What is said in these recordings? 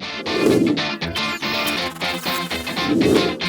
สำ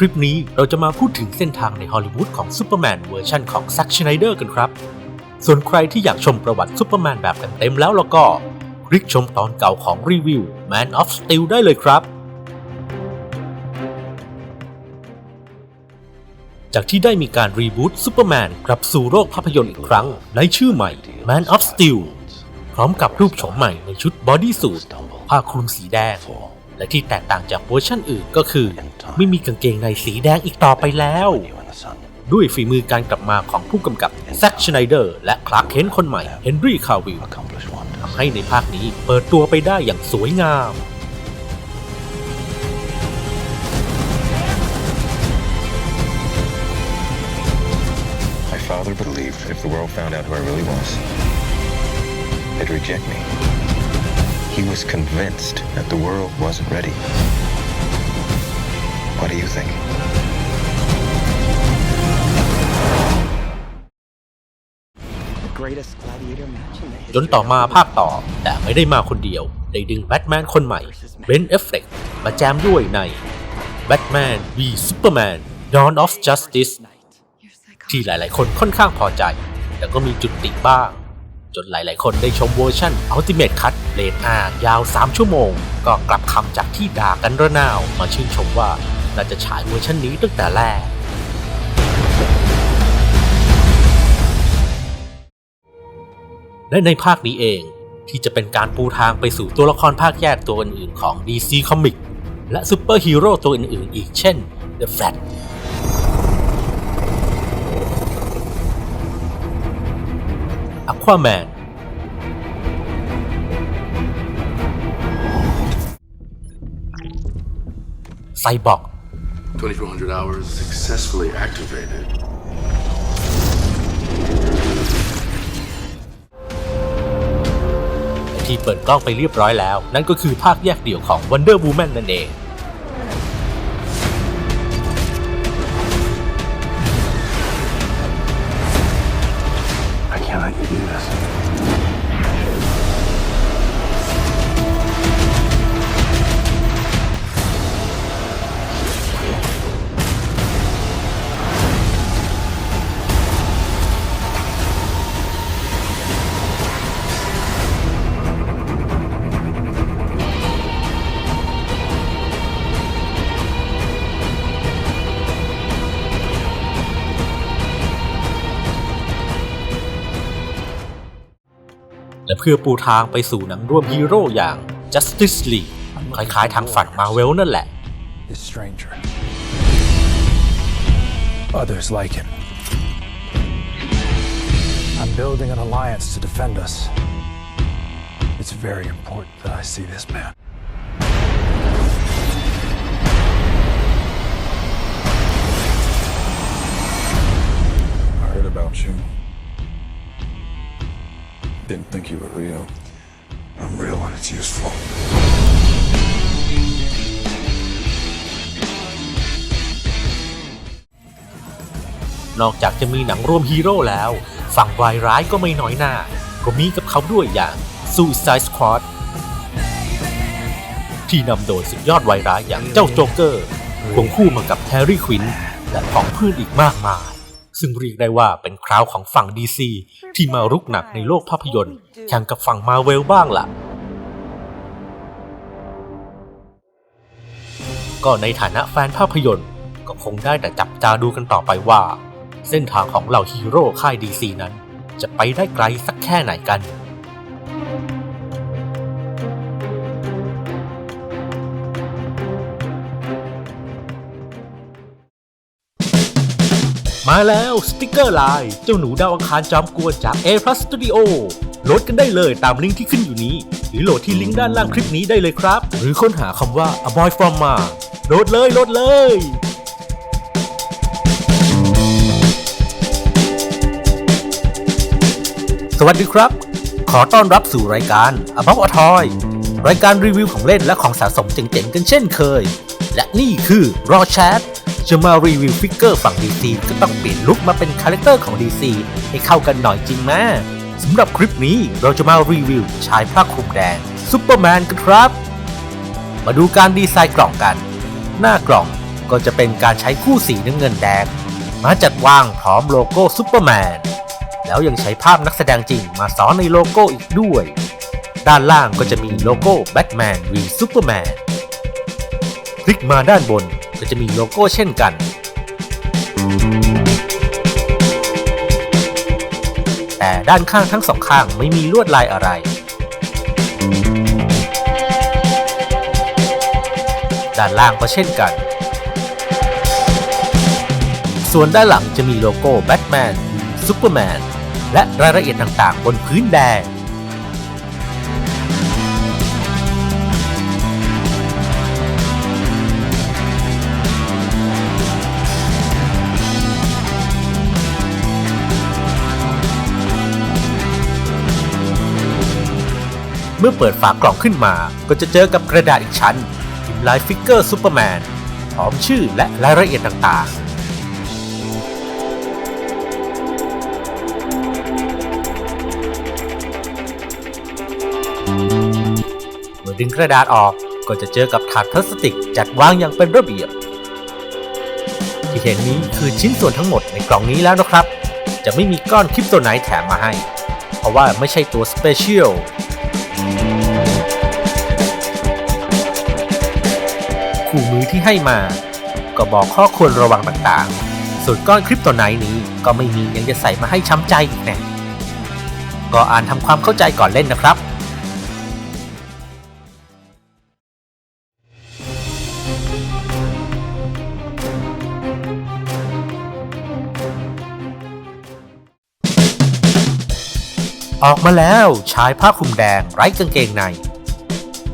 คลิปนี้เราจะมาพูดถึงเส้นทางในฮอลลีวูดของซูเปอร์แมนเวอร์ชันของซักชไนเดอร์กันครับ ส่วนใครที่อยากชมประวัติซูเปอร์แมนแบบเต็มๆแล้วแล้วก็ คลิกชมตอนเก่าของรีวิว Man of Steel ได้เลยครับ จากที่ได้มีการรีบูตซูเปอร์แมนกลับสู่โลกภาพยนตร์อีกครั้ง ในชื่อใหม่ Man of Steel พร้อมกับรูปโฉมใหม่ในชุดบอดี้สูทผ้าคลุมสีแดง และที่แตกต่างจากเวอร์ชันอื่นก็คือ ไม่มีกางเกงในสีแดงอีกต่อไปแล้ว ด้วยฝีมือการกลับมาของผู้กำกับแซ็กชไนเดอร์และคลาร์กเคนคนใหม่เฮนรี่คาวิลทำให้ในภาคนี้เปิดตัวไปได้อย่างสวยงาม He was convinced that the world wasn't ready. What do you think? The greatest gladiator match in the จน history ต่อ of มา Hollywood. ภาคต่อ แต่ไม่ได้มาคนเดียว ได้ดึงแบทแมนคนใหม่เบนเอฟเฟกมาแจมด้วยใน Batman v Superman Dawn of Justice ที่หลายๆ คนค่อนข้างพอใจ แต่ก็มีจุดติบ้าง จนหลาย ๆ คนได้ชมเวอร์ชัน Ultimate Cut เลนอายาว 3 ชั่วโมง ก็กลับคำจากที่ด่ากันระนาว มาชื่นชมว่าน่าจะฉายเวอร์ชันนี้ตั้งแต่แรกและในภาคนี้เองที่จะเป็นการปูทางไปสู่ตัวละครภาคแยกตัวอื่น ๆ ของ DC Comic และซูเปอร์ฮีโร่ตัวอื่น ๆ อีกเช่น The Flash Aquaman Cyborg 2400 hours successfully activated. ที่เปิดกล้องไปเรียบร้อยแล้ว นั่นก็คือภาคแยกเดี่ยวของ Wonder Woman นั่นเอง และเพื่อปูทางไปสู่หนังร่วมฮีโร่อย่าง Justice League คล้ายๆทางฝันมาเวลนั่นแหละ stranger. Others like him. I'm building an alliance to defend us. It's very important that I see this man. I heard about you. Didn't think you were real. I'm real when it's useful. นอกจากจะมีหนังร่วมฮีโร่แล้ว ฝั่งวายร้ายก็ไม่น้อยหน้า ก็มีกับเขาด้วยอย่าง Suicide Squad ที่นำโดยสุดยอดวายร้ายอย่างเจ้าโจ๊กเกอร์ควงคู่มากับแฮร์รี่ควินและของเพื่อนอีกมากมาย ซึ่งเรียกได้ว่าเป็นคราวของฝั่งดีซีที่มารุกหนักในโลกภาพยนตร์แข่งกับฝั่งมาเวลบ้างล่ะ ก็ในฐานะแฟนภาพยนตร์ ก็คงได้แต่จับตาดูกันต่อไปว่า เส้นทางของเหล่าฮีโร่ค่ายดีซีนั้น จะไปได้ไกลสักแค่ไหนกัน มาแล้วสติกเกอร์ลายเจ้าหนูดาวอังคารจอมกวนจาก A Plus Studio โหลดกันได้เลยตามลิงก์ที่ขึ้นอยู่นี้ หรือโหลดที่ลิงก์ด้านล่างคลิปนี้ได้เลยครับ หรือค้นหาคำว่า A Boy From Ma โหลดเลยโหลดเลย สวัสดีครับ ขอต้อนรับสู่รายการ About a Toy รายการรีวิวของเล่นและของสะสมเจ๋งๆ กันเช่นเคย และนี่คือรอแชท จะมารีวิวฟิกเกอร์ฝั่ง DC ก็ต้องเปลี่ยนลุคมาเป็นคาแรคเตอร์ของ DC ให้เข้ากันหน่อยจริงไหมสำหรับคลิปนี้เราจะมารีวิวชายผ้าคลุมแดงซูเปอร์แมนกันครับ มาดูการดีไซน์กล่องกัน หน้ากล่องก็จะเป็นการใช้คู่สีน้ำเงินแดง มาจัดวางพร้อมโลโก้ซูเปอร์แมนแล้วยังใช้ภาพนักแสดงจริงมาซ้อนในโลโก้อีกด้วย ด้านล่างก็จะมีโลโก้แบทแมนวีซูเปอร์แมนคลิกมาด้านบน ก็จะมีโลโก้เช่นกัน แต่ด้านข้างทั้งสองข้างไม่มีลวดลายอะไร ด้านล่างก็เช่นกัน ส่วนด้านหลังจะมีโลโก้แบทแมนซูเปอร์แมนและรายละเอียดต่างๆ บนพื้นแดง เมื่อเปิดฝากล่องขึ้นมา ก็จะเจอกับกระดาษอีกชั้นพิมพ์ลายฟิกเกอร์ซูเปอร์แมนพร้อมชื่อและรายละเอียดต่างๆเมื่อดึงกระดาษออกก็จะเจอกับถาดพลาสติกจัดวางอย่างเป็นระเบียบ ที่เห็นนี้คือชิ้นส่วนทั้งหมดในกล่องนี้แล้วนะครับ จะไม่มีก้อนคริปโตไนท์แถมมาให้ เพราะว่าไม่ใช่ตัวสเปเชียล คู่มือที่ให้มา ก็บอกข้อควรระวังต่างๆ ส่วนก้อนคริปโตไนท์นี้ก็ไม่มียังจะใส่มาให้ช้ำใจอีกแน่ก็อ่านทำความเข้าใจก่อนเล่นนะครับออกมาแล้วชายผ้าคลุมแดงไร้กางเกงใน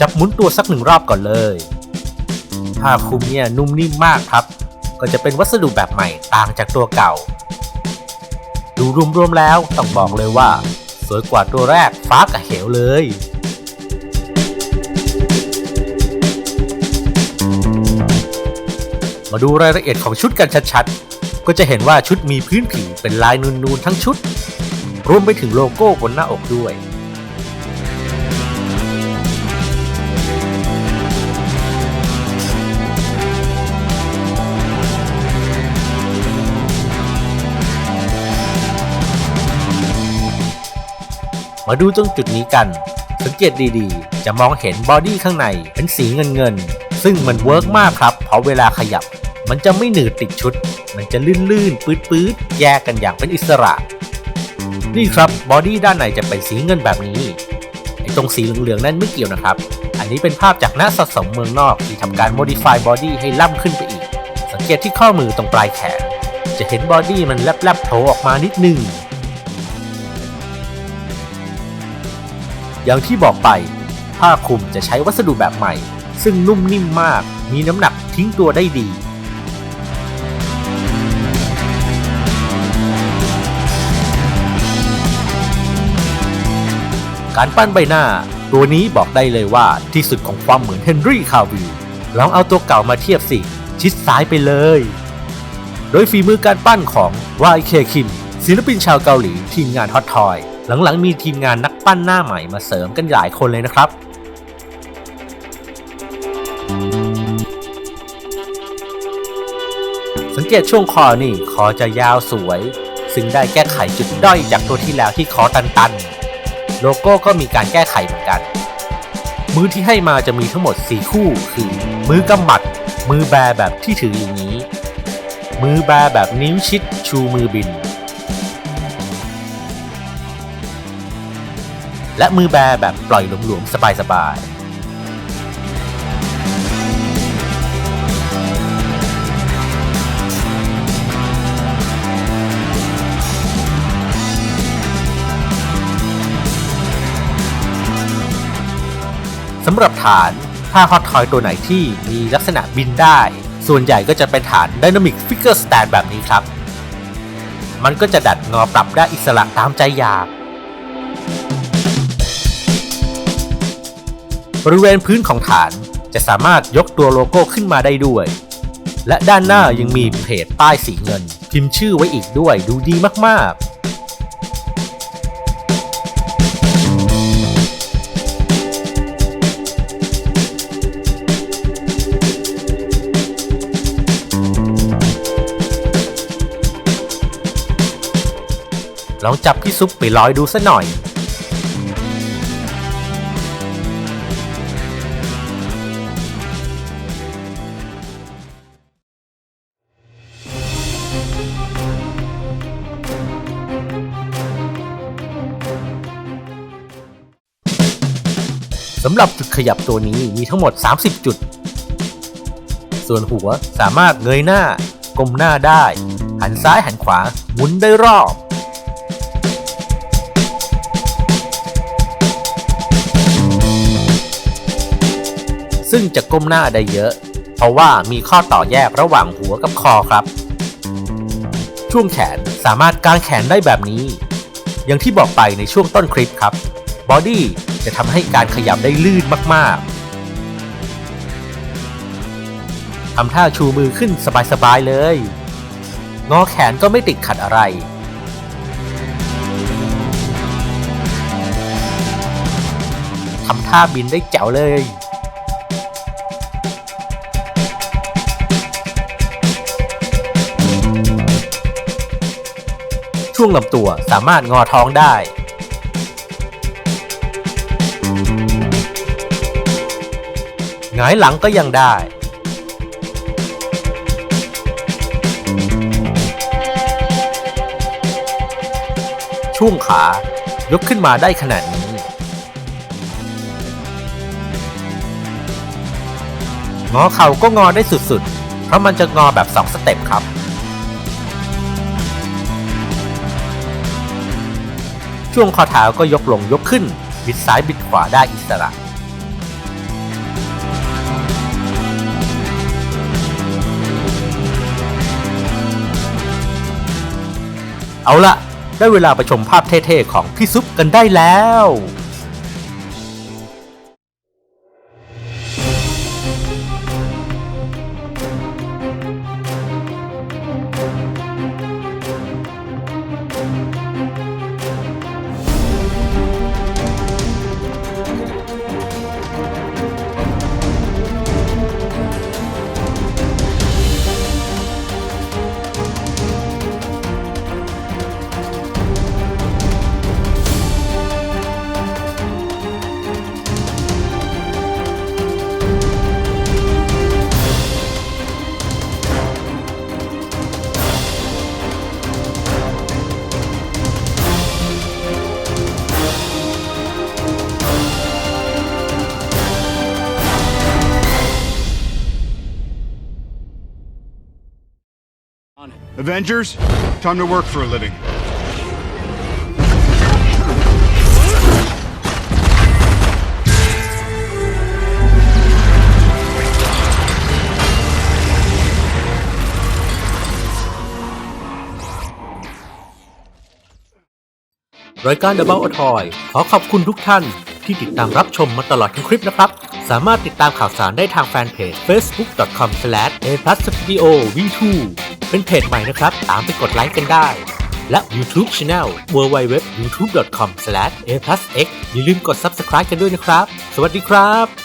จับหมุนตัวสักหนึ่งรอบก่อนเลย ผ้าคลุมเนี่ยนุ่มนิ่มมากครับ ก็จะเป็นวัสดุแบบใหม่ต่างจากตัวเก่า ดูรวมๆแล้วต้องบอกเลยว่า สวยกว่าตัวแรกฟ้ากับเหวเลยมาดูรายละเอียดของชุดกันชัดๆ ก็จะเห็นว่าชุดมีพื้นผิวเป็นลายนูนๆทั้งชุด รวมไปถึงโลโก้บนหน้าอกด้วย มาดูตรงจุดนี้กัน สังเกตดีๆ จะมองเห็นบอดี้ข้างในเป็นสีเงินๆ ซึ่งมันเวิร์กมากครับ เพราะเวลาขยับ มันจะไม่หนืดติดชุด มันจะลื่นๆ ปื๊ดๆ แยกกันอย่างเป็นอิสระ นี่ครับบอดี้ด้านในจะเป็นสีเงินแบบนี้ไอ้ตรงสีเหลืองๆ นั่นไม่เกี่ยวนะครับ อันนี้เป็นภาพจากนักสะสมเมืองนอกที่ทำการ modify body ให้ล่ำขึ้นไปอีก สังเกตที่ข้อมือตรงปลายแขน จะเห็นบอดี้มันแลบๆโผล่ออกมานิดนึง อย่างที่บอกไป ผ้าคลุมจะใช้วัสดุแบบใหม่ ซึ่งนุ่มนิ่มมาก มีน้ำหนักทิ้งตัวได้ดี การปั้นใบหน้า ตัวนี้บอกได้เลยว่าที่สุดของความเหมือนเฮนรี่คาวิลลองเอาตัวเก่ามาเทียบสิ ชิดซ้ายไปเลย โดยฝีมือการปั้นของ YK Kim ศิลปินชาวเกาหลีทีมงานฮอตทอย หลังๆมีทีมงานนักปั้นหน้าใหม่มาเสริมกันหลายคนเลยนะครับ สังเกตช่วงคอนี่คอจะยาวสวย ซึ่งได้แก้ไขจุดด้อยจากตัวที่แล้วที่คอตันๆ โลโก้ก็มีการแก้ไขเหมือนกัน มือที่ให้มาจะมีทั้งหมด 4 คู่ คือ มือกำหมัด มือแบแบบที่ถืออย่างนี้ มือแบแบบนิ้วชิดชูมือบิน และมือแบแบบปล่อยหลวมๆสบายๆสำหรับฐานถ้าฮอตทอยตัวไหนที่มีลักษณะบินได้ ส่วนใหญ่ก็จะเป็นฐาน Dynamic Figure Stand แบบนี้ครับ มันก็จะดัดงอปรับได้อิสระตามใจอยาก บริเวณพื้นของฐานจะสามารถยกตัวโลโก้ขึ้นมาได้ด้วย และด้านหน้ายังมีเพจป้ายสีเงิน พิมพ์ชื่อไว้อีกด้วยดูดีมากๆลองจับพี่ซุปไปลอยดูซะหน่อย สำหรับจุดขยับตัวนี้มีทั้งหมด 30 จุด ส่วนหัวสามารถเงยหน้า ก้มหน้าได้ หันซ้ายหันขวาหมุนได้รอบซึ่งจะก้มหน้าได้เยอะ เพราะว่ามีข้อต่อแยกระหว่างหัวกับคอครับ ช่วงแขนสามารถกางแขนได้แบบนี้ อย่างที่บอกไปในช่วงต้นคลิปครับบอดี้ จะทำให้การขยับได้ลื่นมากๆทำท่าชูมือขึ้นสบายๆเลย งอแขนก็ไม่ติดขัดอะไร ทำท่าบินได้แจ๋วเลยช่วงลำตัวสามารถงอท้องได้ หงายหลังก็ยังได้ช่วงขายกขึ้นมาได้ขนาดนี้ งอเข่าก็งอได้สุดๆ เพราะมันจะงอแบบ 2 สเต็ปครับ ช่วงข้อเท้าก็ยกลงยกขึ้น บิดซ้ายบิดขวาได้อิสระ เอาละได้เวลาไปชมภาพเท่ๆของพี่ซุปกันได้แล้ว Avengers, time to work for a living. r ายการ Double o t o y ขอขอบคุณทุกท่านที่ติดตามรับชมมาตลอดทั้งคลิปนะครับ สามารถติดตามข่าวสารได้ทางแฟนเพจ facebook.com/aplusstudio v2 เป็นเพจใหม่นะครับ ตามไปกดไลค์กันได้ และ YouTube Channel www.youtube.com/aplusx อย่าลืมกด subscribe กันด้วยนะครับ สวัสดีครับ